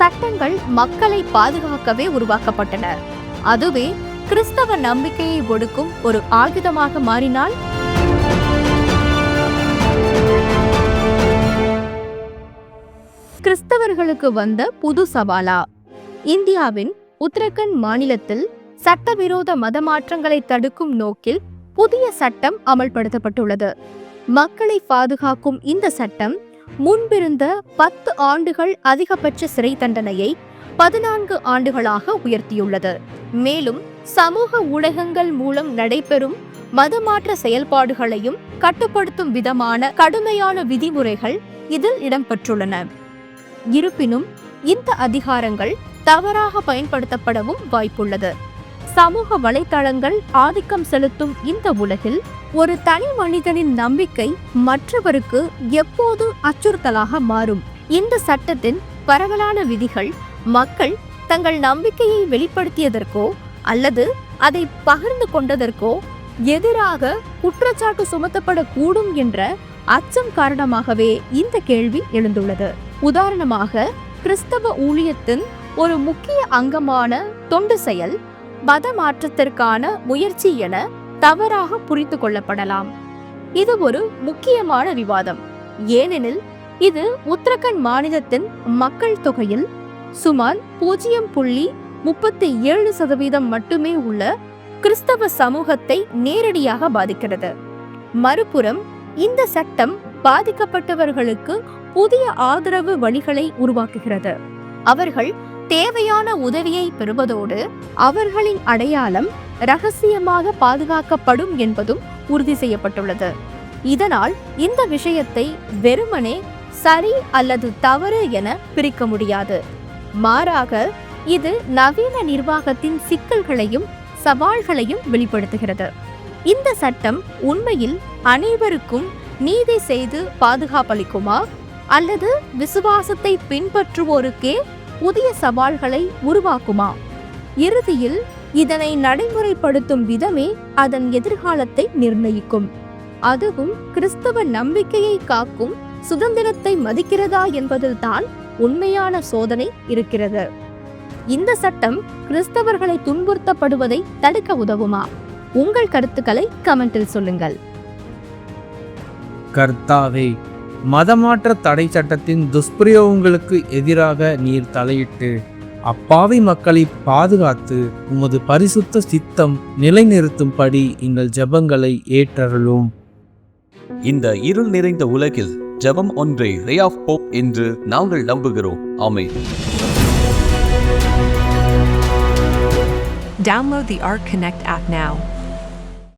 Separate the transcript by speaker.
Speaker 1: சட்டங்கள் மக்களை பாதுகாக்கவே உருவாக்கப்பட்டன. அதுவே கிறிஸ்தவ நம்பிக்கையை ஒடுக்கும் ஒரு ஆயுதமாக மாறினால்? கிறிஸ்தவர்களுக்கு வந்த புது சவாலா? இந்தியாவின் உத்தரகண்ட் மாநிலத்தில் சட்டவிரோத மத மாற்றங்களை தடுக்கும் நோக்கில் புதிய சட்டம் அமல்படுத்தப்பட்டுள்ளது. மக்களை பாதுகாக்கும் இந்த சட்டம் முன்பிருந்த பத்து ஆண்டுகள் அதிகபட்ச சிறை தண்டனையை பதினான்கு ஆண்டுகளாக உயர்த்தியுள்ளது. மேலும் சமூக ஊடகங்கள் மூலம் நடைபெறும் மதமாற்ற செயல்பாடுகளையும் கட்டுப்படுத்தும் விதமான கடுமையான விதிமுறைகள் இதில் இடம்பெற்றுள்ளன. இருப்பினும் இந்த அதிகாரங்கள் தவறாக பயன்படுத்தப்படவும் வாய்ப்புள்ளது. சமூக வலைதளங்கள் ஆதிக்கம் செலுத்தும் இந்த உலகில் ஒரு தனி மனிதனின் நம்பிக்கை மற்றவருக்கு எப்போது அச்சுறுத்தலாக மாறும்? இந்த சட்டத்தின் பரவலான விதிகள் மக்கள் தங்கள் நம்பிக்கையை வெளிப்படுத்தியதற்கோ அல்லது அதை பகிர்ந்து கொண்டதற்கோ எதிராக குற்றச்சாட்டு சுமத்தப்படக்கூடும் என்ற அச்சம் காரணமாகவே இந்த கேள்வி எழுந்துள்ளது. உதாரணமாக கிறிஸ்தவ ஊழியத்தின் ஒரு முக்கிய அங்கமான தொண்டு செயல் மத மாற்றத்திற்கான முயற்சி என தவறாக புரிந்து கொள்ளப்படலாம். இது ஒரு முக்கியமான விவாதம். ஏனெனில் இது உத்தரகண்ட் மாநிலத்தின் மக்கள் தொகையில் சுமார் பூஜ்ஜியம் புள்ளி முப்பத்தி ஏழு சதவீதம் மட்டுமே உள்ள கிறிஸ்தவ சமூகத்தை நேரடியாக பாதிக்கிறது. மறுபுறம் இந்த சட்டம் பாதிக்கப்பட்டவர்களுக்கு புதிய ஆதரவு வழிகளை உருவாக்குகிறது. அவர்கள் தேவையான உதவியை பெறுவதோடு அவர்களின் அடையாளம் ரகசியமாக பாதுகாக்கப்படும் என்பதும் உறுதி செய்யப்பட்டுள்ளது. இதனால் இந்த விஷயத்தை வெறுமனே சரி அல்லது தவறு என பிரிக்க முடியாது. மாறாக இது நவீன நிர்வாகத்தின் சிக்கல்களையும் சவால்களையும் வெளிப்படுத்துகிறது. இந்த சட்டம் உண்மையில் அனைவருக்கும் நீதி செய்து பாதுகாப்பளிக்குமா? அல்லது விசுவாசத்தை பின்பற்றுவோருக்கே புதிய சவால்களை உருவாக்குமா? இறுதியில் இதனை நடைமுறைப்படுத்தும் விதமே அதன் எதிர்காலத்தை நிர்ணயிக்கும். அதுவும் கிறிஸ்தவ நம்பிக்கையை காக்கும் சுதந்திரத்தை மதிக்கிறதா என்பதில்தான் உண்மையான சோதனை இருக்கிறது. இந்த சட்டம் கிறிஸ்தவர்களை துன்புறுத்தப்படுவதை தடுக்க உதவுமா? உங்கள் கருத்துக்களை கமெண்டில் சொல்லுங்கள்.
Speaker 2: கர்த்தாவே மதமாற்ற தடை சட்டத்தின் துஷ்பிரயோகங்களுக்கு எதிராக நீர் தலையிட்டு அப்பாவி மக்களை பாதுகாத்து உமது பரிசுத்த சித்தம் நிலைநிறுத்தும்படி எங்கள் ஜெபங்களை ஏற்றருளும்.
Speaker 3: இந்த இருள் நிறைந்த உலகில் ஜெபம் ஒன்றே ரே ஆஃப் போப் என்று நாங்கள் நம்புகிறோம். ஆமென்.
Speaker 4: Download the Arc Connect app now.